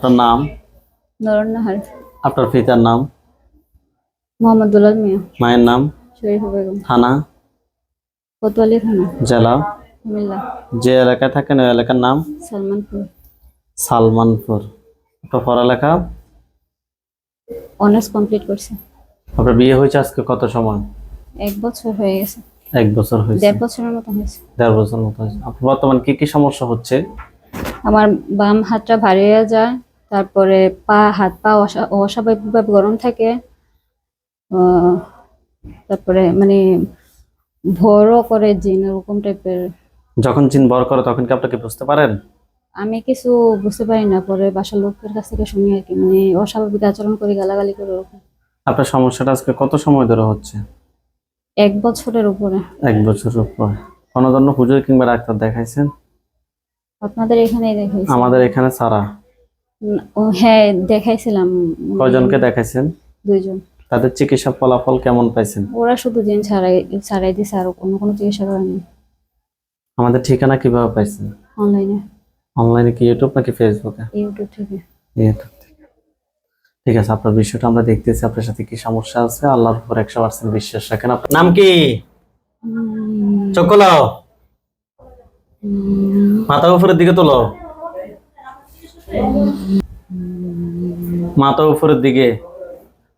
আপনার নাম? নরনাহার আপনার পিতার নাম? মোহাম্মদ দুলাল মিয়া। মায়ের নাম? শরীফ বেগম। থানা? কোতোয়ালি থানা। জেলা? কুমিল্লা। যে এলাকায় থাকেন ওই এলাকার নাম? সালমানপুর। সালমানপুর। আপনার পড়ালেখা? অনার্স কমপ্লিট করছে। আপনার বিয়ে হয়েছে আজকে কত সময়? এক বছর হয়ে গেছে। এক বছর হয়েছে। দেড় বছরের মতো হয়েছে। দেড় বছর মতো হয়েছে। আপনার বর্তমানে কি কি সমস্যা হচ্ছে? আমার বাম হাতটা ভারী হয়ে যায় তারপরে পা হাত পা অসা- অস্বাভাবিকভাবে গরম থাকে। তারপরে মানে ভরও করে জিন এরকম টাইপের। যখন জিন ভর করে তখন কি আপনাকে বুঝতে পারেন? আমি কিছু বুঝতে পারি না পরে বাসার লোকের কাছ থেকে শুনি আর কি মানে অস্বাভাবিক আচরণ করে গালাগালি করে ওরকম। আপনার সমস্যাটা আজকে কত সময় ধরে হচ্ছে? এক বছরের উপরে। এক বছরের উপর। কোনো হুজুর কিংবা ডাক্তার দেখাইছেন? আপনাদের এখানেই দেখাইছি। আমাদের এখানে সারা। হ্যাঁ দেখাইছিলাম। কয়জনকে দেখাইছেন? দুইজন। তাদের চিকিৎসা ফলাফল কেমন পাইছেন? ওরা শুধু দিন ছাড়াই ছাড়াই দিছে আর অন্য কোনো চিকিৎসা করেনি। আমাদের ঠিকানা কীভাবে পাইছেন? অনলাইনে অনলাইনে কি ইউটিউব নাকি ফেসবুকে ইউটিউব থেকে। ইউটিউব থেকে। ঠিক আছে আপনার বিষয়টা আমরা দেখতেছি আপনার সাথে কি সমস্যা আছে? আল্লাহর উপর একশো পার্সেন্ট বিশ্বাস রাখেন। আপনার নাম কি? চকলাও মাথা উপরের দিকে তোলো। মাথা উপরের দিকে।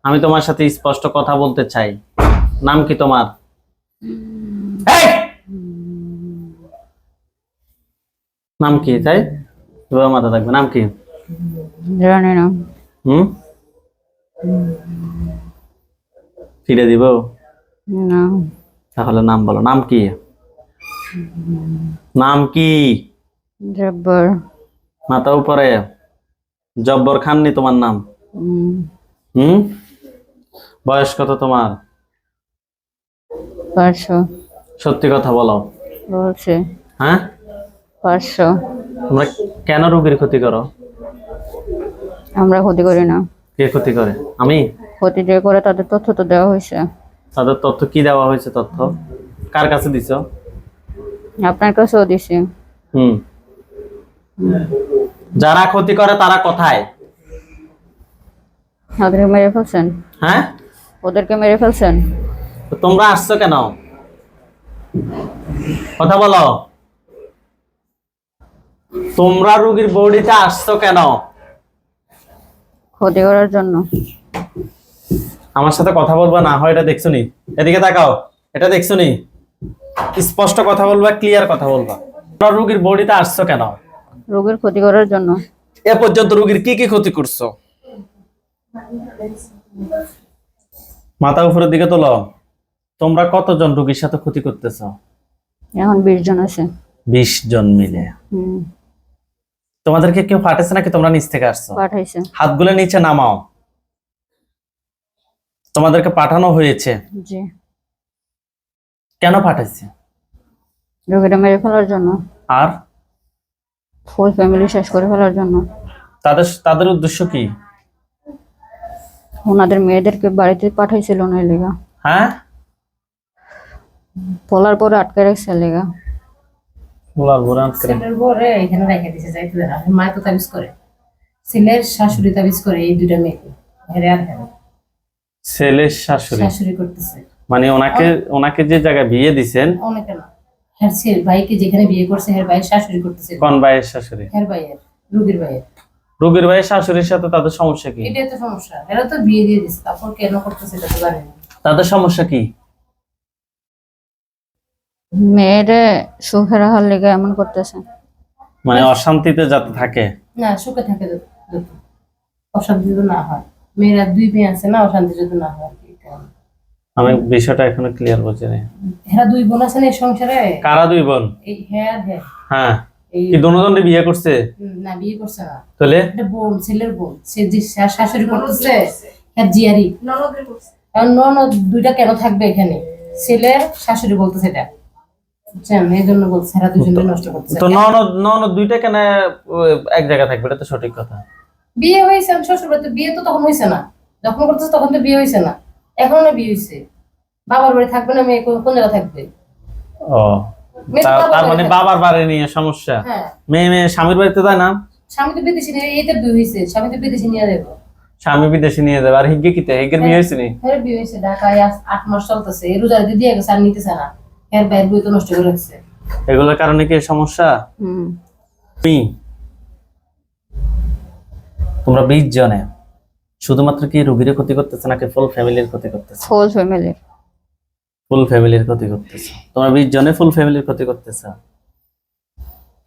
আমি তোমার সাথে স্পষ্ট কথা বলতে চাই। নাম কি তোমার? নাম কি তাই? এবার মাথা থাকবে। নাম কি? জানি না। হুম? ফিরে দিব? না। তাহলে নাম বলো। নাম কি? নাম কি? জব্বর। মাথা উপরে। জব্বর খাননি তোমার নাম? হুম? বয়স কত তোমার? পাঁচশো। সত্যি কথা বলো। বলছে। হ্যাঁ? পাঁচশো। তোমরা কেন রোগীর ক্ষতি করো? আমরা ক্ষতি করি না। কে ক্ষতি করে? আমি? ক্ষতি যে করে তাদের তথ্য তো দেওয়া হয়েছে। তাদের তথ্য কি দেওয়া হয়েছে তথ্য? কার কাছে দিছো? আপনার কাছেও দিছি। হুম। যারা ক্ষতি করে তারা কোথায়? ওদেরকে মেরে ফেলছেন? হ্যাঁ? ওদেরকে মেরে ফেলছেন? তোমরা আসছো কেন? কথা বলো। তোমরা রোগীর বডিতে আসছো কেন? ক্ষতি করার জন্য। আমার সাথে কথা বলবা না হয় এটা দেখছ নি? এদিকে তাকাও এটা দেখছ নি? স্পষ্ট কথা বলবা ক্লিয়ার কথা বলবা। তোমরা রোগীর বডিতে আসছো কেন? রোগীর ক্ষতি করার জন্য। এ পর্যন্ত রোগীর কি কি ক্ষতি করছ? মাথা উপরের দিকে তোলো। তোমরা কতজন রোগীর সাথে ক্ষতি করতেছো? এখন বিশ জন আছে। বিশ জন মিলে। তোমাদেরকে কেউ ফাটেছে নাকি? তোমরা নিচ থেকে আসছো? পাঠাইছে। হাতগুলো নিচে নামাও। তোমাদেরকে পাঠানো হয়েছে। জি। কেন পাঠাইছে? রোগীটা মেরে ফেলার জন্য। আর? ফুল ফ্যামিলি শেষ করে ফেলার জন্য। তাদের তাদের উদ্দেশ্য কি? ওনাদের মেয়েদেরকে বাড়িতে পাঠাইছিল না লেগা। হ্যাঁ? বলার পরে আটকে রাখছে লেগা। বলার বোরান করে। ছেলের বরে এখানে রেখে দিছে যাইতে দেয় না মায় তো তাবিজ করে। ছেলের শাশুড়ি তাবিজ করে এই দুইটা মেয়েকে। হেরে আর হেরে ছেলের শাশুড়ি? শাশুড়ি করতেছে। মানে ওনাকে ওনাকে যে জায়গায় বিয়ে দিছেন অনেকে না। ছেলে ভাইকে যেখানে বিয়ে করছে হের ভাই শাশুড়ি করতেছে। কোন ভাইয়ের শাশুড়ি? হের ভাইয়ের রুগীর ভাইয়ের। রোগীর ভাইয়ের শাশুড়ির সাথে তাদের সমস্যা কি? এটাই তো সমস্যা। এরা তো বিয়ে দিয়ে দিচ্ছে তারপর কেন করতেছে এটা তো জানি না। তাদের সমস্যা কি? মেয়েরে সুখে রাখার লেগে এমন করতেছে। মানে অশান্তিতে যাতে থাকে? না সুখে থাকে। অশান্তি যদি না হয়। মেয়েরা দুই মেয়ে আছে না অশান্তি যদি না হয়। এটা। আমি বিষয়টা এখনও ক্লিয়ার বুঝি নাই এরা দুই বোন আছে না এই সংসারে? কারা দুই বোন? এই হ্যাঁ হ্যাঁ। হ্যাঁ। এই কি দুজনে বিয়ে করছে? না বিয়ে করছে না। তাহলে? একটা বোন ছেলের বোন। সে যে শাশুড়ি করতেছে হ্যাঁ জিয়ারি। এখন ননদ দুইটা কেন থাকবে এখানে? ছেলের শাশুড়ি বলতেছে এটা। বুঝছেন? এই জন্য বলছে এরা দুজনে নষ্ট করতেছে। তো ননদ ননদ দুইটা কেন এক জায়গায় থাকবে? এটা তো সঠিক কথা। বিয়ে হয়েছে আমি শ্বশুর বিয়ে তো তখন হয়েছে না। যখন করতেছে তখন তো বিয়ে হয়েছে না। এখন না বিয়ে হয়েছে বাবার বাড়ি থাকবে না মেয়ে কোন জায়গায় থাকবে? ও তো তা- তার মানে বাবার বাড়ি নিয়ে সমস্যা? হ্যাঁ। মেয়ে মেয়ে স্বামীর বাড়িতে যায় না? স্বামী তো বিদেশি নিয়ে এইটা বিয়ে হয়েছে স্বামী তো বিদেশি নিয়ে দেবো স্বামী বিদেশে নিয়ে যাবে। আর হিগে কিতে? হিগের বিয়ে হয়েছে নি? এর বিয়ে হয়েছে ঢাকায় আজ আট মাস চলতেছে। এই রোজার দিয়ে গেছে আর নিতেছে না। এর বাইর বই তো নষ্ট করে রাখছে। এগুলোর কারণে কি সমস্যা? হুম। তুমি? তোমরা বিশ জনে। শুধুমাত্র কি রোগীর ক্ষতি করতেছে নাকি ফুল ফ্যামিলির ক্ষতি করতেছে? ফুল ফ্যামিলির ফুল ফ্যামিলির ক্ষতি করতেছে। তোমরা বিশ জনে ফুল ফ্যামিলির ক্ষতি করতেছে।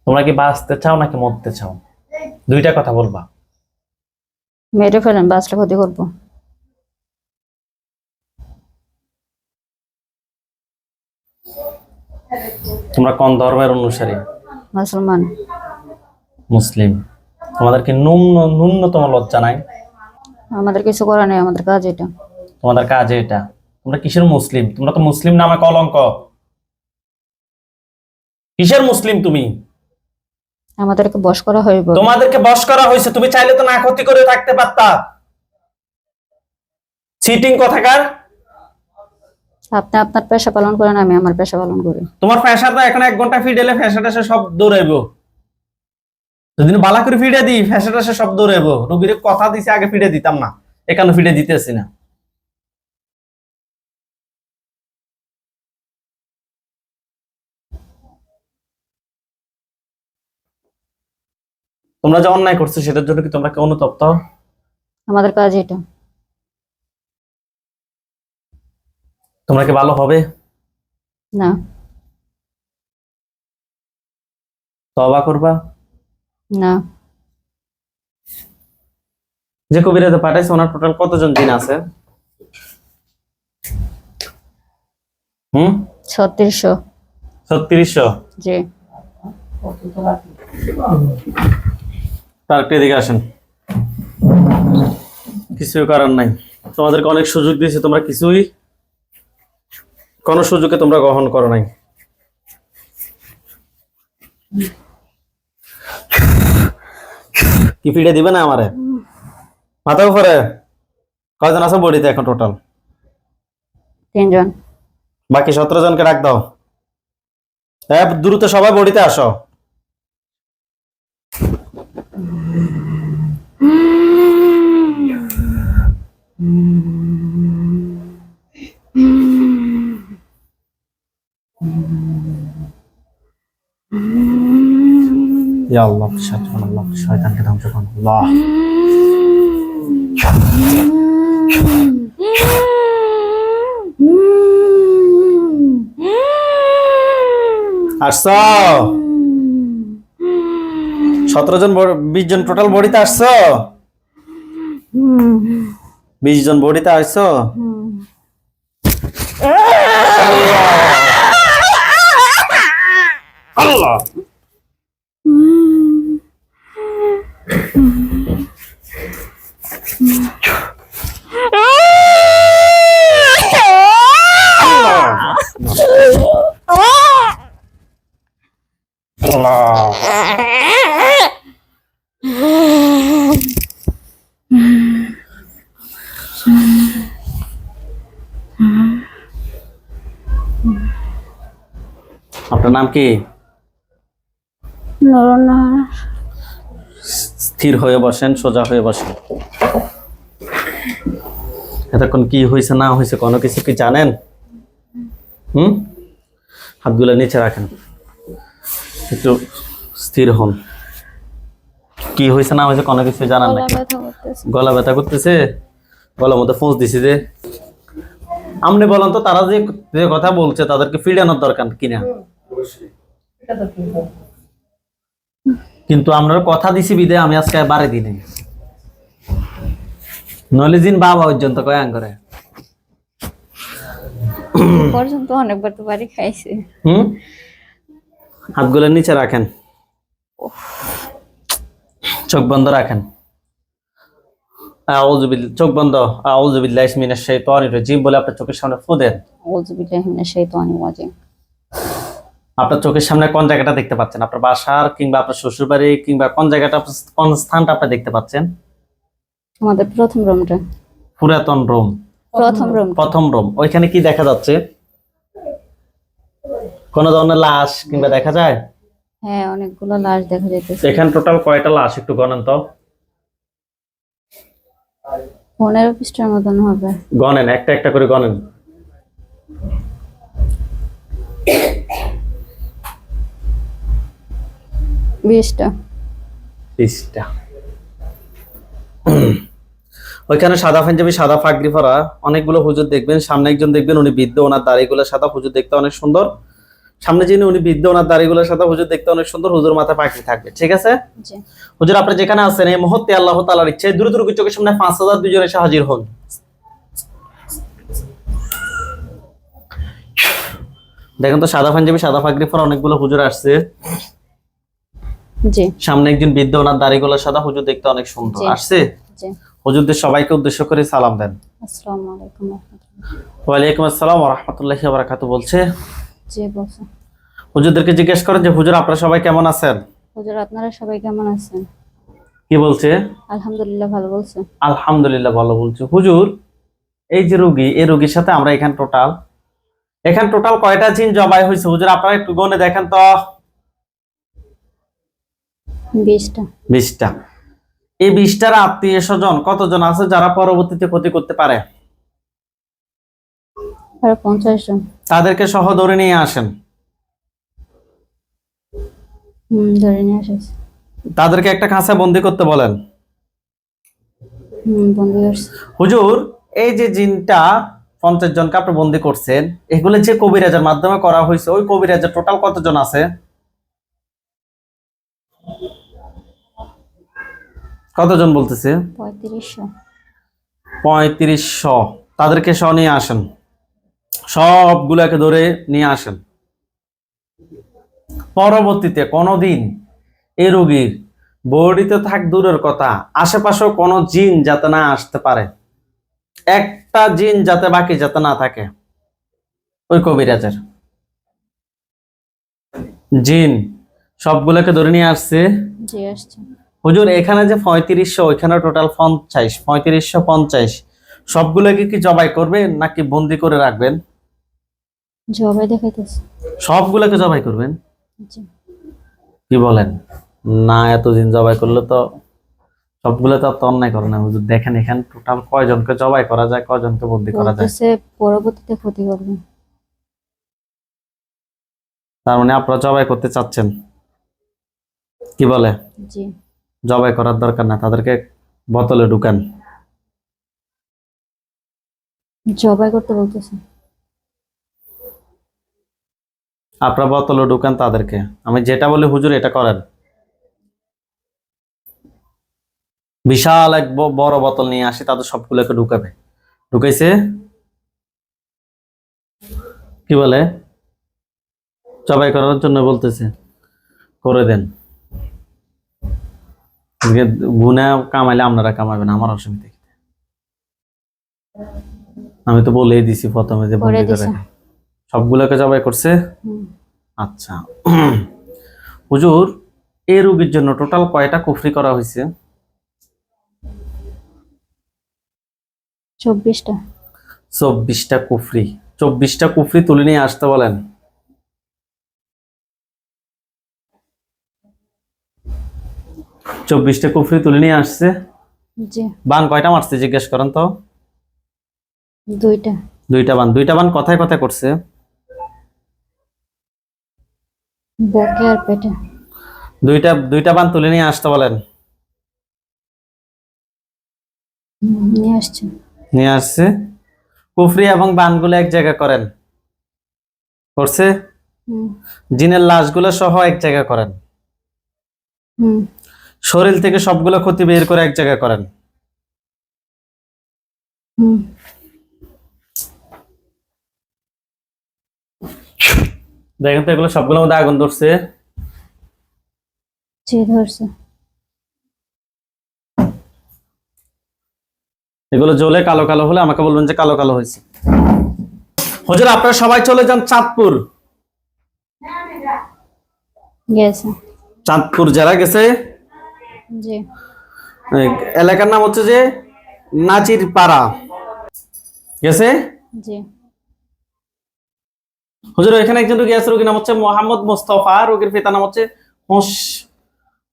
তোমরা কি বাঁচতে চাও নাকি মরতে চাও? দুইটা কথা বলবা। মেরে ফেলেন বাঁচলে ক্ষতি করব। তোমরা কোন ধর্মের অনুসারী? মুসলমান। মুসলিম। তোমাদেরকে ন্যূন ন্যূনতম লজ্জা নাই? আমাদের কিছু করা নেই আমাদের কাজ এটা। তোমাদের কাজ এটা। তোমরা কিসের মুসলিম? তোমরা তো মুসলিম নামে কলঙ্ক কিসের মুসলিম তুমি? আমাদেরকে বস করা হইব। তোমাদেরকে বশ করা হয়েছে তুমি চাইলে তো না ক্ষতি করে থাকতে পারতা। চিটিং কথাকার আপনি আপনার পেশা পালন করেন আমি আমার পেশা পালন করি। তোমার ফ্যাশাটা এখন এক ঘণ্টা ফিডেলে সে সব দৌড়াইব। যদি বালা করে ফিডে দিই ফ্যাশাটা সে সব দৌড়াইব। রবির কথা দিছে আগে ফিডে দিতাম না। এখানে ফিডে দিতেছি না। তোমরা যে অন্যায় করছ সেটার জন্য কি তোমরা কি অনুতপ্ত আমাদের কাজ এটা। তোমরা কি ভালো হবে? না। তবা করবা? না। যে কবিরাতে পাঠাইছে ওনার টোটাল কতজন দিন আছে? হুম? ছত্রিশশো। ছত্রিশশো? জি। তার এদিকে আসেন। নাই। তোমাদেরকে অনেক সুযোগ দিয়েছে তোমরা কিছুই কোনো সুযোগে তোমরা গ্রহণ করো নাই। কি ফিডে দিবে না আমারে? মাথা উপরে। কয়জন আছে বডিতে এখন টোটাল তিনজন। বাকি সতেরো জনকে ডাক দাও। হ্যাঁ দ্রুত সবাই বডিতে আসো। ইয়া আল্লাহ শাইতান আল্লাহ শয়তানকে ধ্বংস করুন আল্লাহ আসছো? সতেরো জন বিশ জন টোটাল বডিতে আসছো? বিশ জন বডিতে আসছো? আল্লাহ। আপনার নাম কি নরনারায়ণ স্থির হয়ে বসেন সোজা হয়ে বসেন। এতক্ষণ কি হয়েছে না হয়েছে কোনো কিছু কি জানেন? হুম? হাতগুলো নিচে রাখেন। একটু স্থির হন। কি হয়েছে না হয়েছে কোনো কিছু ব্যথা করতেছে। গলা ব্যথা করতেছে? গলার মধ্যে ফোঁস দিছি যে। আপনি বলেন তো তারা যে যে কথা বলছে তাদেরকে ফিরানোর দরকার কিনা? এটা তো ঠিক। হবে। কিন্তু আমরা কথা দিছি বিদে আমি আজকে বারে দিনে নলে দিন বাবা পর্যন্ত কয়াং করে পর্যন্ত অনেকবার তো বাড়ি খাইছে। হুম? হাতগুলো নিচে রাখেন। চোখ বন্ধ রাখেন। চোখ বন্ধ। আউজ আউযুবিল্লাহি মিনাশ শাইতানির রাজিম বলে আপনার চোখের সামনে ফু দেন। ওজবিল্লাহি মিনাশ শাইতানির রাজিম। আপনার চোখের সামনে কোন জায়গাটা দেখতে পাচ্ছেন? আপনার বাসার কিংবা আপনার শ্বশুর বাড়ি কিংবা কোন জায়গাটা কোন স্থানটা আপনি দেখতে পাচ্ছেন? আমাদের প্রথম রুমটা পুরাতন রুম প্রথম রুম প্রথম রুম ওইখানে কি দেখা যাচ্ছে? কোন ধরনের লাশ কিংবা দেখা যায়? হ্যাঁ অনেকগুলো লাশ দেখা যাইতেছে। এখানে টোটাল কয়টা লাশ একটু গণেন তো? পনেরো পৃষ্ঠার মতন হবে। গণেন একটা একটা করে গণেন। বিশটা। বিশটা। ওইখানে সাদা পাঞ্জাবি সাদা পাগড়ি পরা অনেকগুলো হুজুর দেখবেন। সামনে একজন দেখবেন উনি বৃদ্ধ ওনার দাড়িগুলো সাদা হুজুর দেখতে অনেক সুন্দর। সামনে যিনি উনি বৃদ্ধ ওনার দাড়িগুলো সাদা হুজুর দেখতে অনেক সুন্দর। হুজুর মাথায় পাগড়ি থাকবে ঠিক আছে? হুজুর আপনি যেখানে আছেন এই মুহূর্তে আল্লাহ তালার ইচ্ছে দ্রুত দ্রুত চোখের সামনে পাঁচ হাজার দুজনে এসে হাজির হন। দেখেন তো সাদা পাঞ্জাবি সাদা পাগড়ি পরা অনেকগুলো হুজুর আসছে। জি। সামনে একজন বৃদ্ধ ওনার দাড়িগুলো সাদা হুজুর দেখতে অনেক সুন্দর। আসছে? জি। হুজুরদের সবাইকে উদ্দেশ্য করে সালাম দেন। আসসালামু আলাইকুম রহমতুল্লাহি। বলছে। জি হুজুরদেরকে জিজ্ঞেস করেন যে হুজুর আপনারা সবাই কেমন আছেন? হুজুর আপনারা সবাই কেমন আছেন? কি বলছে? আলহামদুলিল্লাহ ভালো বলছেন আলহামদুলিল্লাহ ভালো বলছে। হুজুর এই যে রোগী এই রোগীর সাথে আমরা এখানে টোটাল এখানে টোটাল কয়টা জিন জবাই হয়েছে? হুজুর আপনারা একটু গনে দেখেন তো। বিশটা। এই বিশটার আত্মীয় স্বজন কতজন আছে যারা পরবর্তীতে ক্ষতি করতে পারে? আর পঞ্চাশ জন। তাদেরকে সহ ধরে নিয়ে আসেন। ধরে নিয়ে আসেছে। তাদেরকে একটা খাঁচায় বন্দি করতে বলেন। হুজুর এই যে জিনটা পঞ্চাশ জনকে আপনি বন্দি করছেন এগুলো যে কবিরাজের মাধ্যমে করা হয়েছে ওই কবিরাজের টোটাল কতজন আছে? কতজন বলতেছে? পঁয়ত্রিশশো। পঁয়ত্রিশশো। তাদেরকে সহ নিয়ে আসেন। সবগুলোকে ধরে নিয়ে আসেন। পরবর্তীতে কোনোদিন এ রোগীর বডিতে থাক দূরের কথা আশেপাশেও কোনো জিন যাতে না আসতে পারে। একটা জিন যাতে বাকি যাতে না থাকে। ওই কবিরাজের। জিন সবগুলোকে ধরে নিয়ে আসছে। জি আসছে। হুজুর এখানে যে পঁয়ত্রিশশো ওইখানে টোটাল পঞ্চাশ পঁয়ত্রিশশো পঞ্চাশ। সবগুলোকে কি জবাই করবেন নাকি বন্দি করে রাখবেন? জবাই দেখাইতেছে। সবগুলোকে জবাই করবেন? জি। কি বলেন? না এতদিন জবাই করলে তো সবগুলো তো অন্যায় করে না। হুজুর দেখেন এখানে টোটাল কয়জনকে জবাই করা যায় কয়জনকে বন্দি করা যায়? পরবর্তীতে ক্ষতি করবে। তার মানে আপনারা জবাই করতে চাচ্ছেন? কি বলে? জি। জবাই করার দরকার না তাদেরকে বোতলে ঢুকান। জবাই করতে বলতেছে। আপনারা বোতলে ঢুকান তাদেরকে। আমি যেটা বলি হুজুর এটা করেন। বিশাল এক বড় বোতল নিয়ে আসি তাদের সবগুলোকে ঢুকাবে। ঢুকাইছে। কি বলে? জবাই করার জন্য বলতেছে করে দেন। গুনে কামাইলে আপনারা কামাবেন আমার অসুবিধা কি? আমি তো বলেই দিছি প্রথমে যে করে সবগুলোকে জবাই করছে? আচ্ছা। হুজুর এই রোগীর জন্য টোটাল কয়টা কুফরি করা হয়েছে? চব্বিশটা। চব্বিশটা কুফরি। চব্বিশটা কুফরি তুলে নিয়ে আসতে বলেন। চব্বিশটা কুফরি তুলে নিয়ে আসছে। জি। বান কয়টা মারছে জিজ্ঞেস করেন তো? দুইটা। দুইটা বান দুইটা বান কথায় কথায় করছে। বকে আর পেটে। দুইটা দুইটা বান তুলে নিয়ে আসতে বলেন। নিয়ে আসছে। নিয়ে আসছে। কুফরি এবং বানগুলো এক জায়গায় করেন। করছে? জিনের লাশগুলো সহ এক জায়গায় করেন। হুম। শরীর থেকে সবগুলো ক্ষতি বের করে এক জায়গায় করেন। দেখেন তো এগুলো সবগুলোর মধ্যে আগুন ধরছে। জি ধরছে। এগুলো জ্বলে কালো কালো হলে আমাকে বলবেন যে কালো কালো হয়েছে। হুজুর আপনারা সবাই চলে যান চাঁদপুর। চাঁদপুর যারা গেছে জি। এলাকার নাম হচ্ছে যে নাচির পাড়া গেছে জি। হুজুর এখানে একজন রোগী আছে রোগীর নাম হচ্ছে মোহাম্মদ মোস্তফা রোগীর পিতার নাম হচ্ছে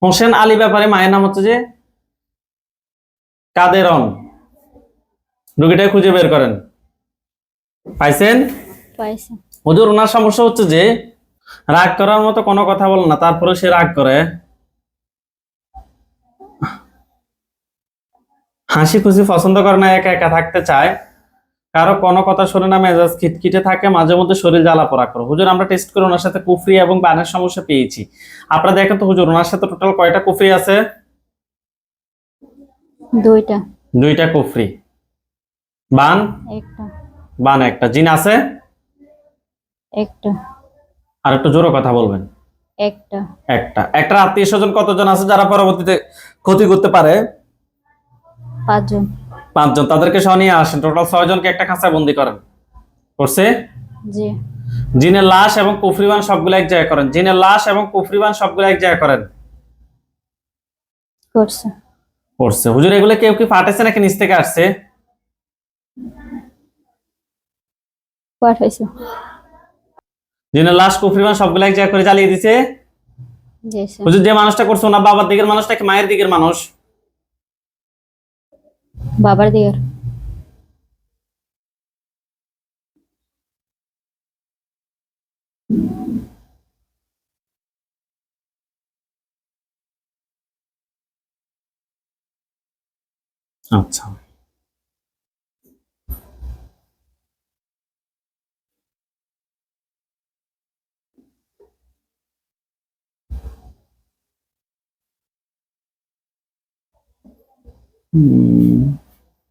হোসেন আলী ব্যাপারে মায়ের নাম হচ্ছে যে কাদেরন। রুগীটা খুঁজে বের করেন। পাইছেন? পাইছে। হুজুর ওনার সমস্যা হচ্ছে যে রাগ করার মতো কোনো কথা বলে না তারপরে সে রাগ করে। হাসি খুশি পছন্দ করে না একা একা থাকতে চায়। কারও কোনো কথা শুনে না মেজাজ খিটখিটে থাকে মাঝে মধ্যে শরীর জ্বালা পোড়া করে। হুজুর আমরা টেস্ট করে ওনার সাথে কুফরি এবং বানের সমস্যা পেয়েছি। আপনারা দেখেন তো হুজুর ওনার সাথে টোটাল কয়টা কুফরি আছে? দুইটা। দুইটা কুফরি। বান? একটা। বান একটা। জিন আছে? একটা। আর একটু জোরে কথা বলবেন। একটা। একটা। একটা আত্মীয় স্বজন কতজন আছে যারা পরবর্তীতে ক্ষতি করতে পারে? পাঁচজন। পাঁচজন। তাদেরকে সহ নিয়ে আসেন। টোটাল ছয় জনকে একটা খাঁচায় বন্দি করেন। করছে? জি। জিনের লাশ এবং কুফরিবান সবগুলো এক জায়গায় করেন। জিনের লাশ এবং কুফরিবান সবগুলো এক জায়গায় করেন। করছে। করছে। হুজুর এগুলো কেউ কি ফাটেছে নাকি নিচ থেকে আসছে? পাঠাইছে। জিনের লাশ কুফরিবান সবগুলো এক জায়গায় করে জ্বালিয়ে দিছে? জি স্যার। হুজুর যে মানুষটা করছে ওনার বাবার দিকের মানুষ নাকি মায়ের দিকের মানুষ? বাবার দিকের আচ্ছা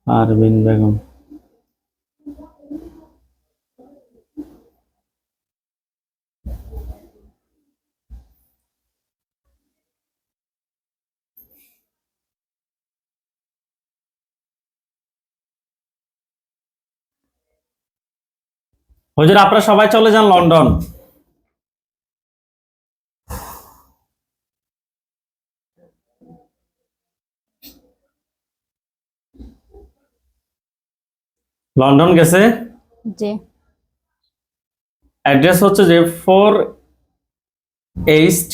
পারভিন বেগম। হুজুর আপনারা সবাই চলে যান লন্ডন। লন্ডন গেছে? জি। অ্যাড্রেস হচ্ছে যে ফোর এইস্ট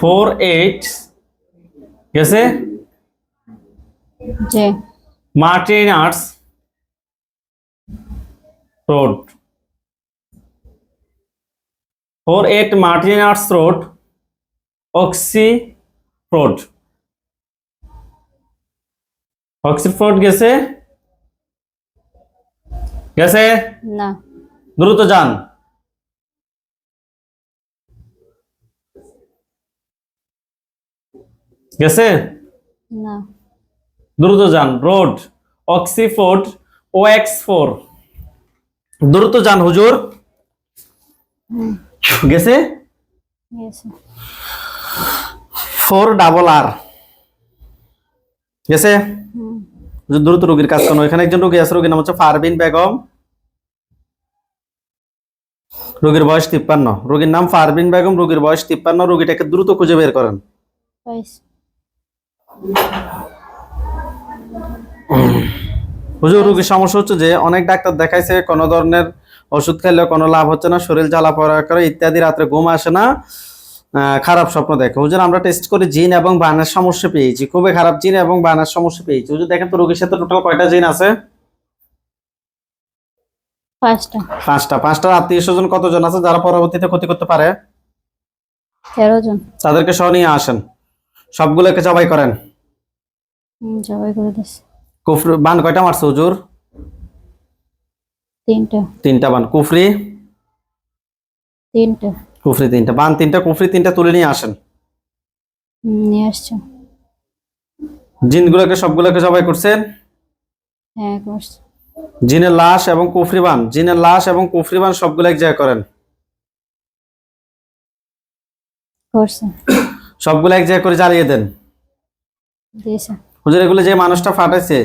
ফোর এইট গেছে? জি। Martin Arts road. Four eight Martin Arts road oxy road. Oxford গেছে গেছে না দ্রুত যান গেছে না দ্রুত যান road Oxford O X four দ্রুত যান হুজুর হুম গেছে গেছে ফোর ডাবল আর গেছে হুম হুজুর, দ্রুত রোগীর কাজ করুন। এখানে একজন রোগী আছে রোগীর নাম হচ্ছে ফারবিন বেগম। রোগীর বয়স তিপ্পান্ন। রোগীর নাম ফারবিন বেগম রোগীর বয়স তিপ্পান্ন। রোগীটাকে দ্রুত খুঁজে বের করেন। হুজুর রোগীর সমস্যা হচ্ছে যে অনেক ডাক্তার দেখাইছে কোনো ধরনের ওষুধ খেলে কোনো লাভ হচ্ছে না শরীর জ্বালা পড়া করে ইত্যাদি রাত্রে ঘুম আসে না। খারাপ স্বপ্ন দেখে। হুজুর আমরা টেস্ট করে জিন এবং বানের সমস্যা পেয়েছি। খুবই খারাপ জিন এবং বানের সমস্যা পেয়েছি। হুজুর দেখেন তো রোগীর সাথে টোটাল কয়টা জিন আছে? পাঁচটা। পাঁচটা। পাঁচটা আত্মীয় স্বজন কতজন আছে যারা পরবর্তীতে ক্ষতি করতে পারে? তেরো জন। তাদেরকে সহ নিয়ে আসেন। সবগুলোকে জবাই করেন। জবাই করে দিছে কুফরি বান কয়টা মারছে হুজুর? তিনটা। তিনটা বান। কুফরি? তিনটা। কুফরি তিনটা। বান তিনটা কুফরি তিনটা তুলে নিয়ে আসেন। নিয়ে আসছো। জিনগুলোকে সবগুলোকে জবাই করছেন? হ্যাঁ করছে। জিনের লাশ এবং কুফরিবান জিনের লাশ এবং কুফরিবান সবগুলো এক জায়গায় করেন। করছে। সবগুলো এক জায়গায় করে জ্বালিয়ে দেন। হুজুর এগুলো যে মানুষটা ফাটাইছে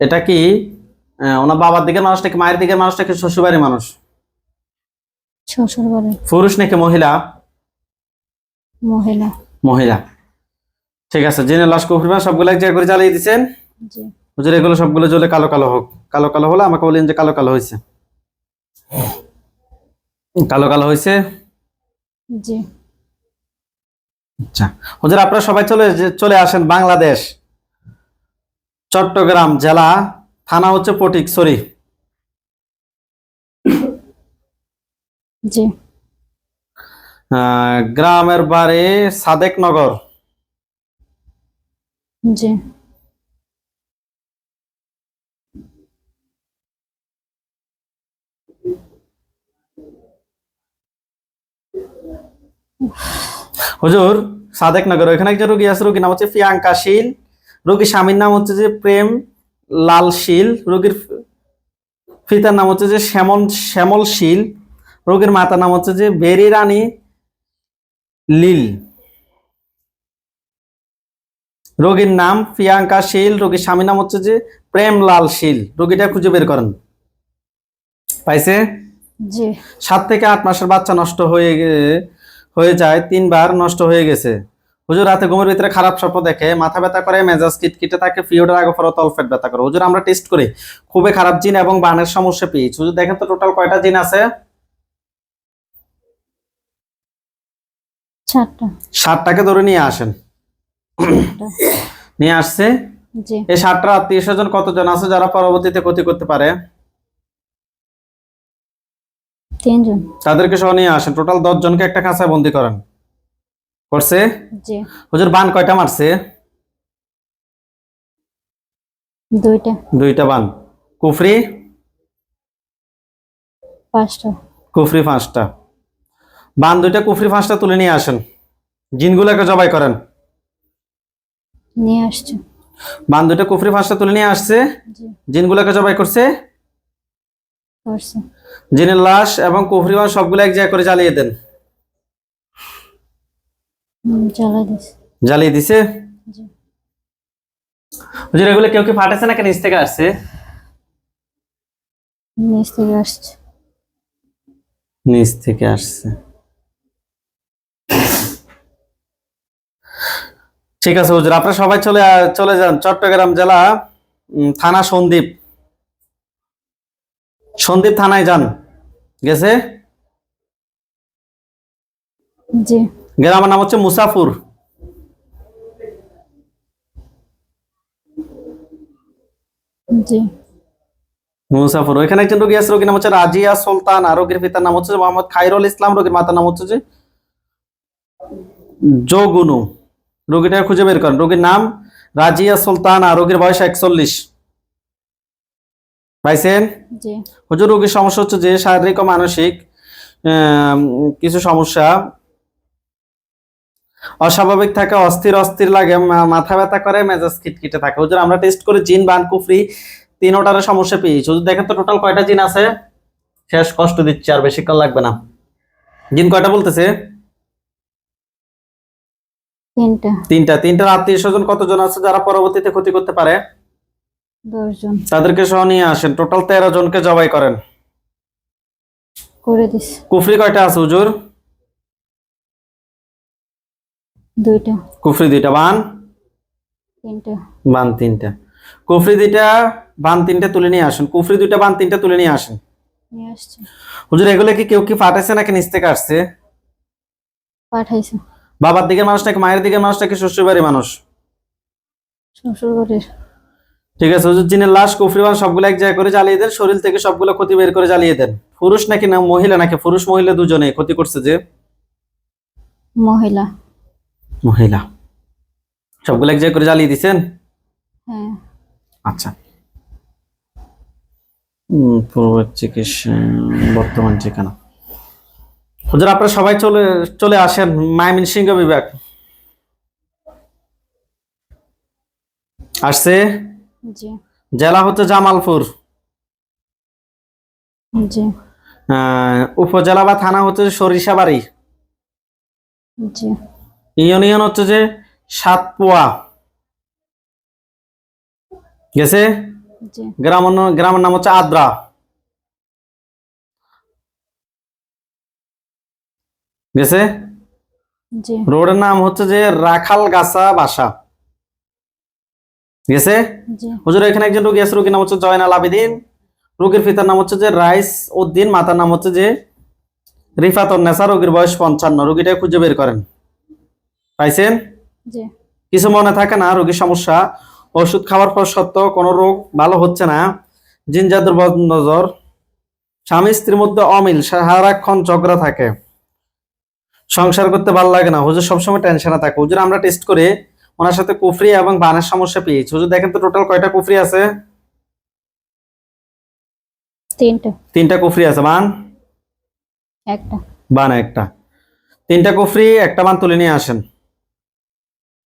এটা কি ওনার বাবার দিকের মানুষটা কি মায়ের দিকের মানুষটা কি শ্বশুরবাড়ির মানুষ? পুরুষ নাকি মহিলা? মহিলা। মহিলা। ঠিক আছে জিনের লাশ কুফরিবান সবগুলো এক জায়গায় করে জ্বালিয়ে দিচ্ছেন জি। হুজুর এগুলো সবগুলো জ্বলে কালো কালো হোক। কালো কালো হলে আমাকে বলেন যে কালো কালো হয়েছে। কালো কালো হয়েছে? জি। আচ্ছা। হুজুর আপনারা সবাই চলে চলে আসেন বাংলাদেশ। চট্টগ্রাম জেলা থানা হচ্ছে পটিক সরি জি। গ্রামের বাড়ি সাদেক নগর। জি। হুজুর সাদেক নগর ওইখানে একজন রোগী আছে রোগীর নাম হচ্ছে প্রিয়াঙ্কা শীল। রোগীর স্বামীর নাম হচ্ছে যে প্রেম লাল শীল রোগীর পিতার নাম হচ্ছে যে শ্যামল শ্যামল শীল। রোগীর মাতার নাম হচ্ছে যে বেরি রানী লীল। রোগীর নাম প্রিয়াঙ্কা শীল রোগীর স্বামীর নাম হচ্ছে যে প্রেম লাল শীল। রোগীটা খুঁজে বের করেন। পাইছে? সাত থেকে আট মাসের বাচ্চা নষ্ট হয়ে হয়ে যায় তিনবার নষ্ট হয়ে গেছে। হুজুর রাতে ঘুমের ভিতরে খারাপ স্বপ্ন দেখে মাথা ব্যথা করে মেজাজ কিটকিটে থাকে পিরিয়ডের আগে পরে তলফেট ব্যথা করে। হুজুর আমরা টেস্ট করি। খুবই খারাপ জিন এবং বানের সমস্যা পেয়েছি। হুজুর দেখেন তো টোটাল কয়টা জিন আছে? ষাটটাকে ধরে নিয়ে আসেন। নিয়ে আসছে। এই ষাটটা আত্মীয় স্বজন কতজন আছে যারা পরবর্তীতে ক্ষতি করতে পারে? তিনজন। তাদেরকে সহ নিয়ে আসেন। টোটাল দশ জনকে একটা কাঁচায় বন্দি করেন। করছে? হুজুর বান কয়টা মারছে? দুইটা। দুইটা বান। কুফরি? পাঁচটা। কুফরি পাঁচটা। বান দুইটা কুফরি পাঁচটা তুলে নিয়ে আসেন। জিনগুলোকে জবাই করেন। নিয়ে আসছে। বান দুইটা কুফরি পাঁচটা তুলে নিয়ে আসছে। জিনগুলোকে জবাই করছে। জিনের লাশ এবং কুফরি বান সবগুলো এক জায়গায় করে জ্বালিয়ে দেন। দিছে। জ্বালিয়ে দিছে। হুজুর এগুলো কেউ কি ফাটেছে নাকি নিচ থেকে আসছে? নিচ থেকে আসছে। নিচ থেকে আসছে। ঠিক আছে হুজুর। আপনারা সবাই চলে চলে যান। চট্টগ্রাম জেলা থানা সন্দ্বীপ সন্দীপ থানায় যান। গেছে? জি। গ্রামের নাম হচ্ছে মুসাফুর। জি। মুসাফুর। ওইখানে একজন রোগী আছে রোগীর নাম হচ্ছে রাজিয়া সুলতান আর রোগীর পিতার নাম হচ্ছে মোহাম্মদ খাইরুল ইসলাম রোগীর মাতার নাম হচ্ছে যে যোগুনু রোগীটা খুঁজে বের করেন। রোগীর নাম রাজিয়া সুলতান রোগীর বয়স একচল্লিশ। পাইছেন? হুজুর রোগীর সমস্যা হচ্ছে যে শারীরিক ও মানসিক কিছু সমস্যা। অস্বাভাবিক থাকে অস্থির অস্থির লাগে মাথা ব্যথা করে মেজাজ খিটখিটে থাকে। হুজুর আমরা টেস্ট করে জিন বান কুফরি তিনোটার সমস্যা পেয়েছি। হুজুর দেখেন তো টোটাল কয়টা জিন আছে? শেষ কষ্ট দিচ্ছে আর বেশিক্ষণ লাগবে না। জিন কয়টা বলতেছে? তিনটা। তিনটা তিনটার আত্মীয় স্বজন কতজন আছে যারা পরবর্তীতে ক্ষতি করতে পারে? দশজন। তাদেরকে সহ নিয়ে আসেন। টোটাল তেরো জনকে জবাই করেন। করে কুফরি কয়টা আছে হুজুর? দুইটা। কুফরি দুইটা বান? তিনটা। বান তিনটা। কুফরি দুইটা বান তিনটা তুলে নিয়ে আসেন। কুফরি দুইটা বান তিনটা তুলে নিয়ে আসেন। নিয়ে আসছে। হুজুর এগুলো কি কেউ কি ফাটাইছে নাকি নিচ থেকে আসছে? পাঠাইছে। বাবার দিকের মানুষ নাকি মায়ের দিকের মানুষ নাকি শ্বশুর বাড়ির মানুষ ঠিক আছে হুজুর জিনের লাশ কুফরি বান সবগুলো এক জায়গায় করে জ্বালিয়ে দেন শরীর থেকে সবগুলো ক্ষতি বের করে জ্বালিয়ে দেন। পুরুষ নাকি না মহিলা নাকি? পুরুষ মহিলা দুজনে ক্ষতি করছে যে? মহিলা। মহিলা। সবগুলো এক জায়গায় করে জ্বালিয়ে দিছেন? হ্যাঁ। আচ্ছা। পূর্ব চিকিৎসা বর্তমান ঠিকানা। হুজুর আপনারা সবাই চলে চলে আসেন মায়মিন সিংহ বিভাগ। আসছে? জি। জেলা হচ্ছে জামালপুর। উপজেলা বা থানা হচ্ছে সরিষাবাড়ি। জি। ইউনিয়ন হচ্ছে যে সাতপুয়া। গেছে? জি। গ্রাম গ্রামের নাম হচ্ছে আদ্রা। গেছে? রোডের নাম হচ্ছে যে রাখাল গাছা বাসা। গেছে? হুজুর এখানে একজন রোগী আছে রোগীর নাম হচ্ছে জয়নাল আবেদিন। রোগীর পিতার নাম হচ্ছে যে রাইস উদ্দিন মাতার নাম হচ্ছে যে রিফাতন রোগীর বয়স পঞ্চান্ন। রোগীটা খুঁজে বের করেন। পাইছেন? কিছু মনে থাকে না রোগীর সমস্যা। ওষুধ খাওয়ার পর সত্ত্বেও কোনো রোগ ভালো হচ্ছে না। জিন জাদুর বদ নজর স্বামী স্ত্রীর মধ্যে অমিল সারাক্ষণ ঝগড়া থাকে। সংসার করতে ভালো লাগে না। হুজুর সবসময় টেনশনে থাকে। হুজুর আমরা টেস্ট করে ওনার সাথে কুফরি এবং বানের সমস্যা পেয়েছি হুজুর দেখেন তো টোটাল কয়টা কুফরি আছে? তিনটা। তিনটা কুফরি আছে বান? একটা। বান একটা। তিনটা কুফরি একটা বান তুলে নিয়ে আসেন।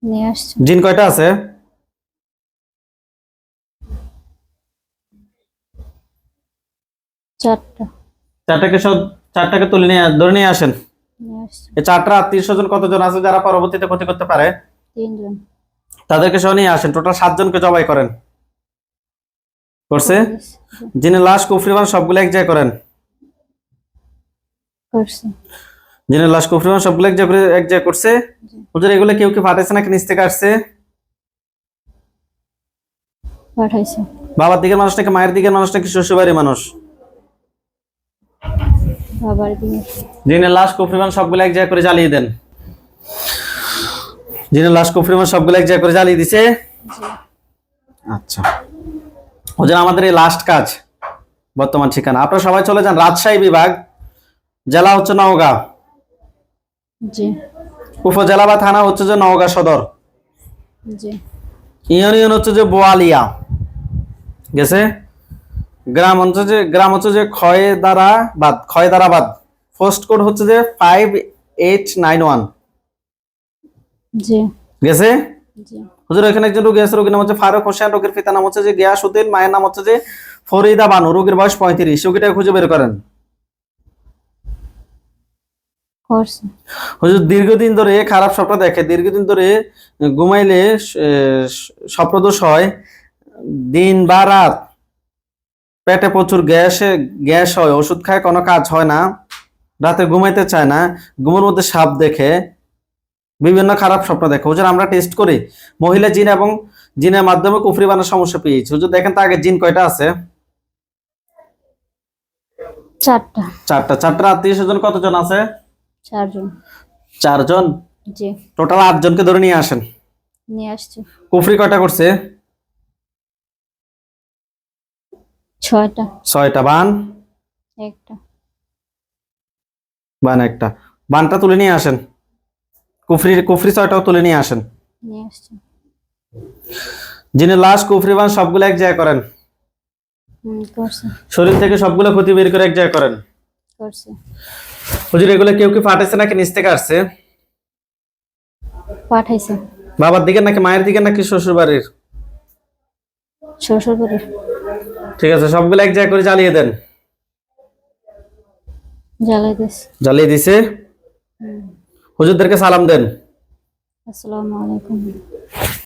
নিয়ে আসছি। জিন কয়টা আছে? চারটা। চারটাকে সব চারটাকে তুলে নিয়ে ধরে নিয়ে আসেন। এই চারটা আত্মীয় স্বজন কতজন আছে যারা পরবর্তীতে ক্ষতি করতে পারে? তিনজন। তাদেরকে সহ নিয়ে আসেন। টোটাল সাতজনকে জবাই করেন। করছে? যিনি লাশ কুফরিমান সবগুলো এক জায়গায় করেন। করছি। যিনি লাশ কুফরিমান সবগুলো এক জায়গায় এক জায়গায় করছে। হুজুর এগুলো কেউ কি ফাটাইছে নাকি নিচ থেকে আসছে? বাবার দিকের মানুষ নাকি মায়ের দিকের মানুষ নাকি শ্বশুরবাড়ির মানুষ? যিনি লাশ কুফরিমান সবগুলো এক জায়গায় করে জ্বালিয়ে দেন। যিনি লাশ কুফরিমান সবগুলো এক করে জ্বালিয়ে দিছে। আচ্ছা। আমাদের এই লাস্ট কাজ বর্তমান ঠিকানা। আপনারা সবাই চলে যান রাজশাহী বিভাগ জেলা হচ্ছে নওগাঁ। জি। উপজেলা বা থানা হচ্ছে যে নওগাঁ সদর। জি। ইউনিয়ন হচ্ছে যে বোয়ালিয়া। গেছে? গ্রাম হচ্ছে যে গ্রাম অঞ্চল যে ক্ষয় দ্বারা বাদ ক্ষয় দ্বারা বাদ পোস্ট কোড হচ্ছে যে ফাইভ এইট নাইন ওয়ান জি। গেছে? জি। হুজুর এখানে একজন রোগী আছে রোগীর নাম হচ্ছে ফারুক হোসেন রোগীর পিতার নাম হচ্ছে যে গিয়াসউদ্দিন মায়ের নাম হচ্ছে যে ফরিদা বানু রোগীর বয়স পঁয়ত্রিশ। রোগীটা খুঁজে বের করেন। হুজুর দীর্ঘদিন ধরে খারাপ স্বপ্ন দেখে দীর্ঘদিন ধরে ঘুমাইলে স্বপ্নদোষ হয় দিন বা রাত। পেটে প্রচুর গ্যাসে গ্যাস হয় ওষুধ খায় কোনো কাজ হয় না। রাতে ঘুমাইতে চায় না ঘুমের মধ্যে সাপ দেখে বিভিন্ন খারাপ স্বপ্ন দেখে। হুজুর আমরা টেস্ট করি। মহিলা জিন এবং জিনের মাধ্যমে কুফরি বানার সমস্যা পেয়েছি। হুজুর দেখেন তো আগে জিন কয়টা আছে? চারটা। চারটা। চারটা আত্মীয় স্বজন কতজন আছে? চারজন। চারজন? জি। টোটাল আটজনকে ধরে নিয়ে আসেন। নিয়ে আসছি। কুফরি কয়টা করছে? ছয়টা। ছয়টা বান? একটা। বান একটা। বানটা তুলে নিয়ে আসেন। কুফরি কুফরি ছয়টাও তুলে নিয়ে আসেন। নিয়ে আসছি। যিনি লাশ কুফরি বান সবগুলো এক জায়গায় করেন। শরীর থেকে সবগুলো ক্ষতি বের করে এক জায়গায় করেন। হুজুর এগুলো কেউ কি ফাটেছে নাকি নিচ থেকে আসছে? পাঠাইছে। বাবার দিকে নাকি মায়ের দিকে নাকি শ্বশুর বাড়ির শ্বশুর বাড়ির ঠিক আছে সবগুলো এক জায়গায় করে জ্বালিয়ে দেন। জ্বালাই দিস জ্বালিয়ে দিছে। হুজুরদেরকে সালাম দেন। আসসালামু আলাইকুম।